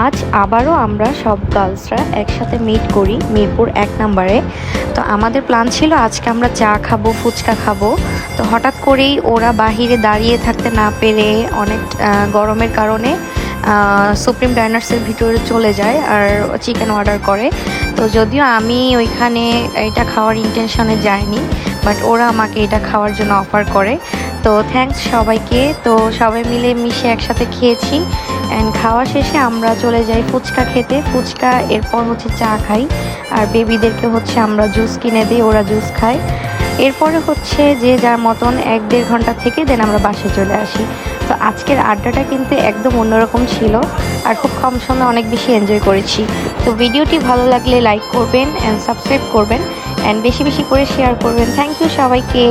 আজ আবারও আমরা সব গার্লসরা একসাথে মিট করি মিরপুর এক নম্বরে। তো আমাদের প্ল্যান ছিল আজকে আমরা চা খাব, ফুচকা খাব। তো হঠাৎ করেই ওরা বাহিরে দাঁড়িয়ে থাকতে না পেরে অনেক গরমের কারণে সুপ্রিম ডাইনার্সের ভিতরে চলে যায় আর চিকেন অর্ডার করে। তো যদিও আমি ওইখানে এটা খাওয়ার ইন্টেনশনে যাইনি বাট ওরা আমাকে এটা খাওয়ার জন্য অফার করে। তো থ্যাঙ্কস সবাইকে। তো সবাই মিলে মিশে একসাথে খেয়েছি। অ্যান্ড খাওয়া শেষে আমরা চলে যাই ফুচকা খেতে। ফুচকা এরপর হচ্ছে চা খাই। আর বেবিদেরকে হচ্ছে আমরা জুস কিনে দিই, ওরা জুস খায়। এরপরে হচ্ছে যে যার মতন এক দেড় ঘণ্টা থেকে দেন আমরা বাসে চলে আসি। তো আজকের আড্ডাটা কিন্তু একদম অন্যরকম ছিল। আর খুব কম সময়ে অনেক বেশি এনজয় করেছি। তো ভিডিওটি ভালো লাগলে লাইক করবেন অ্যান্ড সাবস্ক্রাইব করবেন। অ্যান্ড বেশি বেশি করে শেয়ার করবেন। থ্যাংক ইউ সবাইকে।